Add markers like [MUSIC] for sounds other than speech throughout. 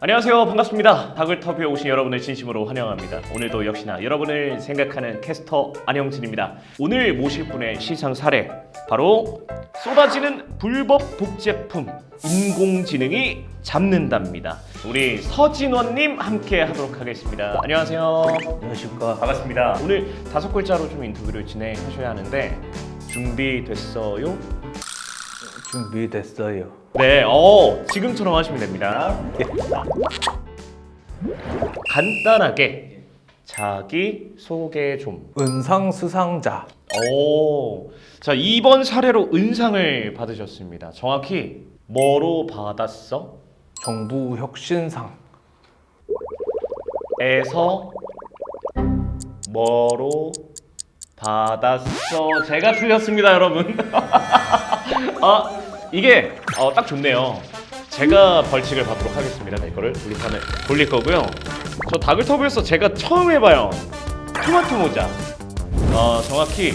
안녕하세요. 반갑습니다. 다글터뷰에 오신 여러분을 진심으로 환영합니다. 오늘도 역시나 여러분을 생각하는 캐스터 안영진입니다. 오늘 모실 분의 시상 사례 바로 쏟아지는 불법 복제품 인공지능이 잡는답니다. 우리 서진원님 함께 하도록 하겠습니다. 안녕하세요. 안녕하십니까. 반갑습니다. 오늘 다섯 글자로 좀 인터뷰를 진행하셔야 하는데 준비됐어요? 준비됐어요. 네, 어 지금처럼 하시면 됩니다. 간단하게 자기 소개 좀. 은상 수상자. 오, 자 이번 사례로 은상을 받으셨습니다. 정확히 뭐로 받았어? 정부 혁신상. 에서 뭐로 받았어? 제가 틀렸습니다, 여러분. [LAUGHS] 아 이게 어, 딱 좋네요. 제가 벌칙을 받도록 하겠습니다. 네, 이거를 돌림판을 돌릴 거고요. 저 다글터브에서 제가 처음 해봐요. 토마토 모자. 어, 정확히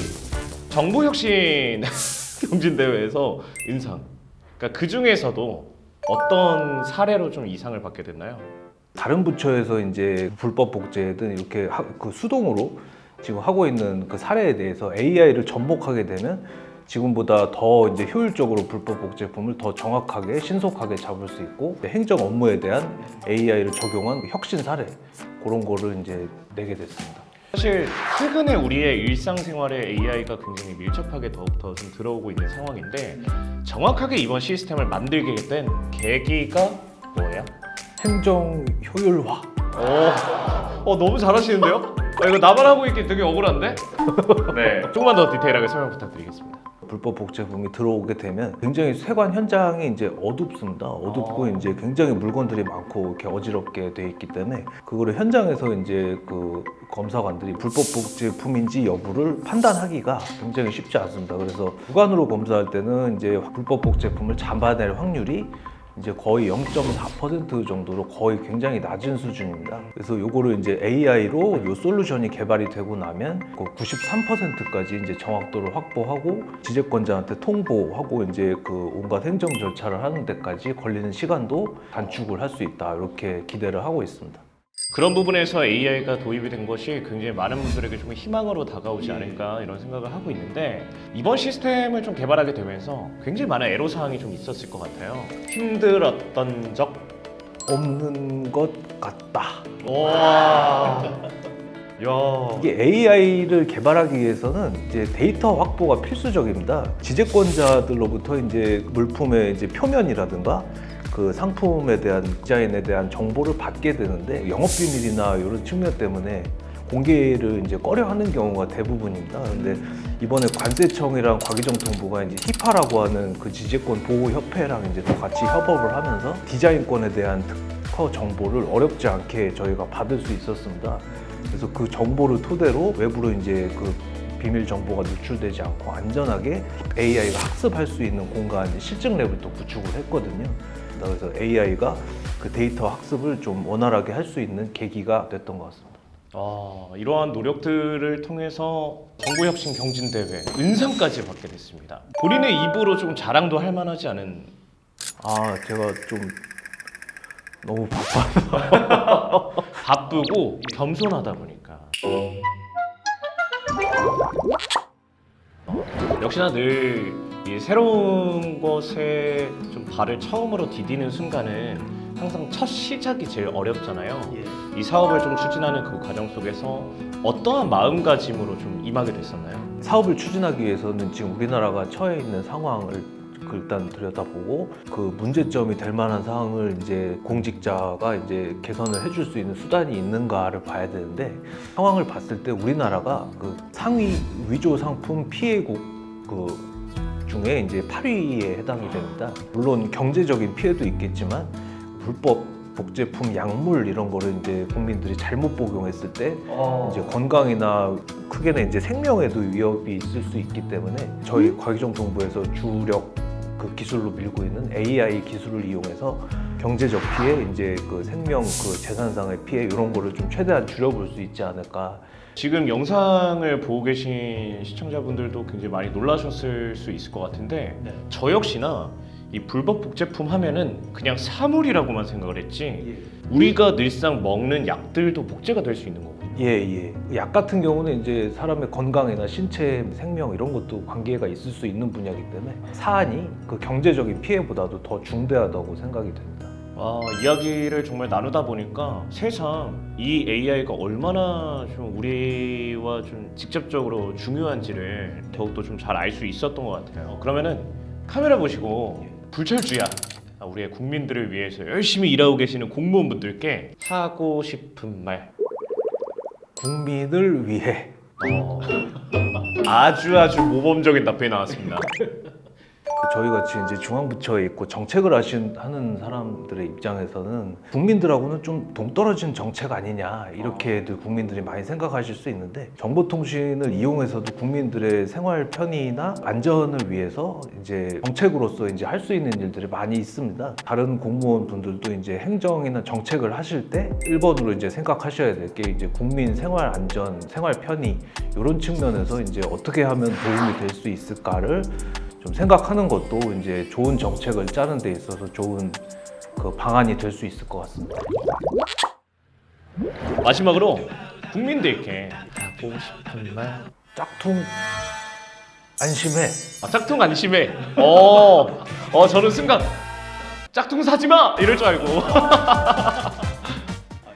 정보혁신 [LAUGHS] 경진대회에서 은상. 그러니까 그 중에서도 어떤 사례로 좀 이상을 받게 됐나요? 다른 부처에서 이제 불법 복제든 이렇게 하- 그 수동으로 지금 하고 있는 그 사례에 대해서 AI를 접목하게 되면 지금보다 더 이제 효율적으로 불법 복제품을 더 정확하게 신속하게 잡을 수 있고 행정 업무에 대한 AI를 적용한 혁신 사례 그런 거를 이제 내게 됐습니다. 사실 최근에 우리의 일상생활에 AI가 굉장히 밀접하게 더욱더 좀 들어오고 있는 상황인데 정확하게 이번 시스템을 만들게 된 계기가 뭐예요? 행정 효율화. 오, 어 너무 잘하시는데요? 아, 이거 나만 하고 있기 되게 억울한데? [LAUGHS] 네, 조금만 더 디테일하게 설명 부탁드리겠습니다. 불법 복제품이 들어오게 되면 굉장히 세관 현장이 이제 어둡습니다. 어둡고 어. 이제 굉장히 물건들이 많고 이렇게 어지럽게 돼 있기 때문에 그거를 현장에서 이제 그 검사관들이 불법 복제품인지 여부를 판단하기가 굉장히 쉽지 않습니다. 그래서 주관으로 검사할 때는 이제 불법 복제품을 잡아낼 확률이 이제 거의 0.4% 정도로 거의 굉장히 낮은 수준입니다. 그래서 요거를 이제 AI로 요 솔루션이 개발이 되고 나면 그 93%까지 이제 정확도를 확보하고 지재권자한테 통보하고 이제 그 온갖 행정 절차를 하는 데까지 걸리는 시간도 단축을 할 수 있다 이렇게 기대를 하고 있습니다. 그런 부분에서 AI가 도입이 된 것이 굉장히 많은 분들에게 좀 희망으로 다가오지 않을까 이런 생각을 하고 있는데 이번 시스템을 좀 개발하게 되면서 굉장히 많은 애로 사항이 좀 있었을 것 같아요. 힘들었던 적? 없는 것 같다. 와, [LAUGHS] 야, 이게 AI를 개발하기 위해서는 이제 데이터 확보가 필수적입니다. 지재권자들로부터 이제 물품의 이제 표면이라든가 그 상품에 대한 디자인에 대한 정보를 받게 되는데 영업 비밀이나 이런 측면 때문에 공개를 이제 꺼려하는 경우가 대부분입니다. 근데 이번에 관세청이랑 과기정통부가 이제 히파라고 하는 그 지재권 보호 협회랑 이제 또 같이 협업을 하면서 디자인권에 대한 특허 정보를 어렵지 않게 저희가 받을 수 있었습니다. 그래서 그 정보를 토대로 외부로 이제 그 비밀 정보가 노출되지 않고 안전하게 AI가 학습할 수 있는 공간 실증 랩을 또 구축을 했거든요. 그래서 AI가 그 데이터 학습을 좀 원활하게 할 수 있는 계기가 됐던 것 같습니다. 아, 이러한 노력들을 통해서 정보혁신 경진대회 은상까지 받게 됐습니다. 본인의 입으로 좀 자랑도 할 만하지 않은 아 제가 좀 너무 바빠. [LAUGHS] 바쁘고 겸손하다 보니까 어, 역시나 늘 이 새로운 것에 좀 발을 처음으로 디디는 순간은 항상 첫 시작이 제일 어렵잖아요. 이 사업을 좀 추진하는 그 과정 속에서 어떠한 마음가짐으로 좀 임하게 됐었나요? 사업을 추진하기 위해서는 지금 우리나라가 처해 있는 상황을 그 일단 들여다보고 그 문제점이 될 만한 사항을 이제 공직자가 이제 개선을 해줄 수 있는 수단이 있는가를 봐야 되는데 상황을 봤을 때 우리나라가 그 상위 위조 상품 피해국 그 중에 이제 8위에 해당이 됩니다. 물론 경제적인 피해도 있겠지만 불법 복제품 약물 이런 거를 이제 국민들이 잘못 복용했을 때 이제 건강이나 크게는 이제 생명에도 위협이 있을 수 있기 때문에 저희 과기정통부에서 주력 그 기술로 밀고 있는 AI 기술을 이용해서 경제적 피해, 이제 그 생명, 그 재산상의 피해 이런 거를 좀 최대한 줄여볼 수 있지 않을까. 지금 영상을 보고 계신 시청자분들도 굉장히 많이 놀라셨을 수 있을 것 같은데 저 역시나 이 불법 복제품 하면은 그냥 사물이라고만 생각을 했지 우리가 늘상 먹는 약들도 복제가 될 수 있는 거고. 예, 예. 약 같은 경우는 이제 사람의 건강이나 신체, 생명 이런 것도 관계가 있을 수 있는 분야이기 때문에 사안이 그 경제적인 피해보다도 더 중대하다고 생각이 됩니다. 아, 이야기를 정말 나누다 보니까 세상 이 AI가 얼마나 좀 우리와 좀 직접적으로 중요한지를 더욱더 좀 잘 알 수 있었던 것 같아요. 그러면은 카메라 보시고 불철주야 아, 우리의 국민들을 위해서 열심히 일하고 계시는 공무원분들께 하고 싶은 말. 국민을 위해 어, 아주 아주 모범적인 답변이 나왔습니다. 그 저희 같이 이제 중앙부처에 있고 정책을 하신 하는 사람들의 입장에서는 국민들하고는 좀 동떨어진 정책 아니냐 이렇게들 국민들이 많이 생각하실 수 있는데 정보통신을 이용해서도 국민들의 생활 편의나 안전을 위해서 이제 정책으로서 이제 할 수 있는 일들이 많이 있습니다. 다른 공무원 분들도 이제 행정이나 정책을 하실 때 1번으로 이제 생각하셔야 될 게 이제 국민 생활 안전, 생활 편의 이런 측면에서 이제 어떻게 하면 도움이 될 수 있을까를 좀 생각하는 것도 이제 좋은 정책을 짜는 데 있어서 좋은 그 방안이 될 수 있을 것 같습니다. 마지막으로 국민들께 하고 싶은 말. 짝퉁 안심해. 아, 짝퉁 안심해. 어, 어 저는 순간 짝퉁 사지 마 이럴 줄 알고. [LAUGHS]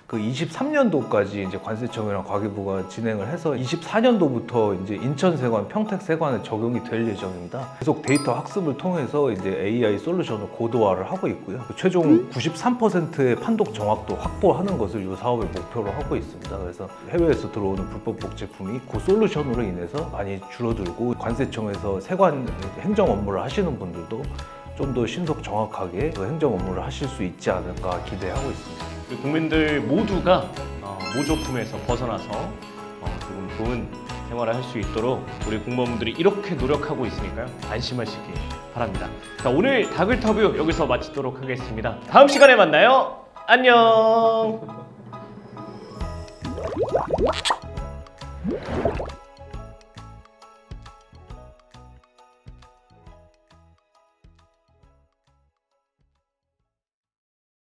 그 23년도까지 이제 관세청이랑 과기부가 진행을 해서 24년도부터 이제 인천세관, 평택세관에 적용이 될 예정입니다. 계속 데이터 학습을 통해서 이제 AI 솔루션을 고도화를 하고 있고요. 최종 93%의 판독 정확도 확보하는 것을 이 사업의 목표로 하고 있습니다. 그래서 해외에서 들어오는 불법 복제품이 그 솔루션으로 인해서 많이 줄어들고 관세청에서 세관 행정 업무를 하시는 분들도 좀 더 신속 정확하게 그 행정 업무를 하실 수 있지 않을까 기대하고 있습니다. 우리 국민들 모두가 어, 모조품에서 벗어나서 어, 조금 좋은 생활을 할 수 있도록 우리 공무원분들이 이렇게 노력하고 있으니까요 안심하시기 바랍니다. 자 오늘 다글터뷰 여기서 마치도록 하겠습니다. 다음 시간에 만나요. 안녕.